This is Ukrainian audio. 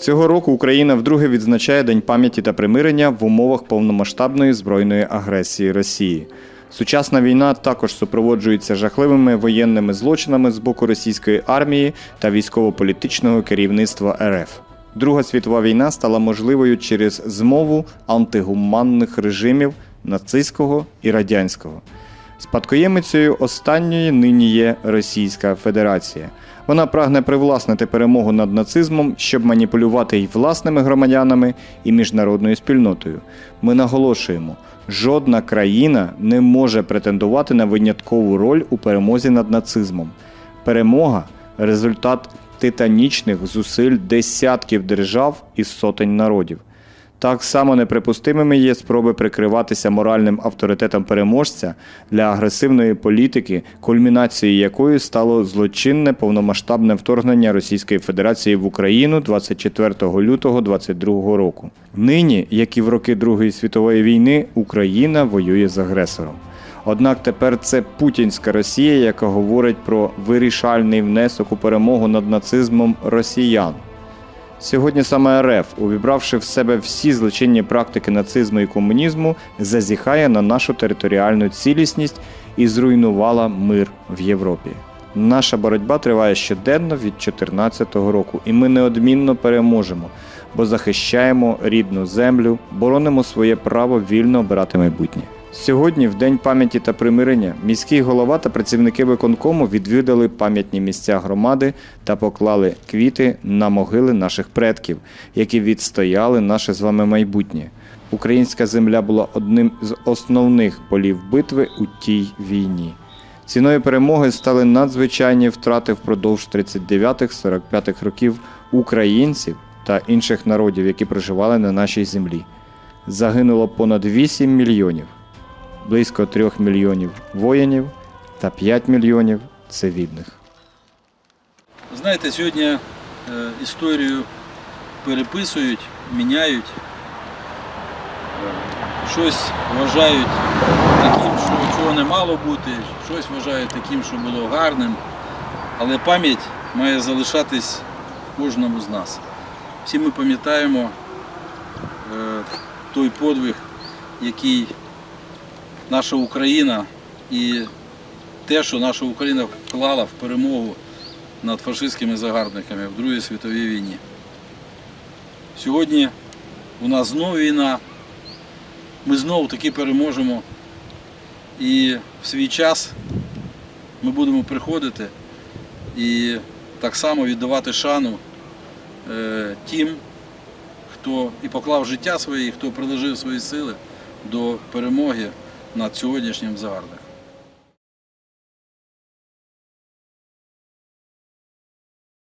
Цього року Україна вдруге відзначає День пам'яті та примирення в умовах повномасштабної збройної агресії Росії. Сучасна війна також супроводжується жахливими воєнними злочинами з боку російської армії та військово-політичного керівництва РФ. Друга світова війна стала можливою через змову антигуманних режимів нацистського і радянського. Спадкоємицею останньої нині є Російська Федерація. Вона прагне привласнити перемогу над нацизмом, щоб маніпулювати й власними громадянами, і міжнародною спільнотою. Ми наголошуємо, жодна країна не може претендувати на виняткову роль у перемозі над нацизмом. Перемога результат титанічних зусиль десятків держав і сотень народів. Так само неприпустимими є спроби прикриватися моральним авторитетом переможця для агресивної політики, кульмінацією якої стало злочинне повномасштабне вторгнення Російської Федерації в Україну 24 лютого 2022 року. Нині, як і в роки Другої світової війни, Україна воює з агресором. Однак тепер це путінська Росія, яка говорить про вирішальний внесок у перемогу над нацизмом росіян. Сьогодні саме РФ, увібравши в себе всі злочинні практики нацизму і комунізму, зазіхає на нашу територіальну цілісність і зруйнувала мир в Європі. Наша боротьба триває щоденно від 2014 року, і ми неодмінно переможемо, бо захищаємо рідну землю, боронимо своє право вільно обирати майбутнє. Сьогодні, в День пам'яті та примирення, міський голова та працівники виконкому відвідали пам'ятні місця громади та поклали квіти на могили наших предків, які відстояли наше з вами майбутнє. Українська земля була одним з основних полів битви у тій війні. Ціною перемоги стали надзвичайні втрати впродовж 39-45 років українців та інших народів, які проживали на нашій землі. Загинуло понад 8 мільйонів близько 3 мільйонів воїнів та 5 мільйонів цивільних. Знаєте, сьогодні е, історію переписують, міняють, Е, щось вважають таким, що чого не мало бути, щось вважають таким, що було гарним. Але пам'ять має залишатись в кожному з нас. Всі ми пам'ятаємо е, той подвиг, який наша Україна і те, що наша Україна вклала в перемогу над фашистськими загарбниками в Другій світовій війні. Сьогодні у нас знову війна, ми знову таки переможемо. І в свій час ми будемо приходити і так само віддавати шану е, тим, хто і поклав життя своє, хто приложив свої сили до перемоги над сьогоднішнім загарбником.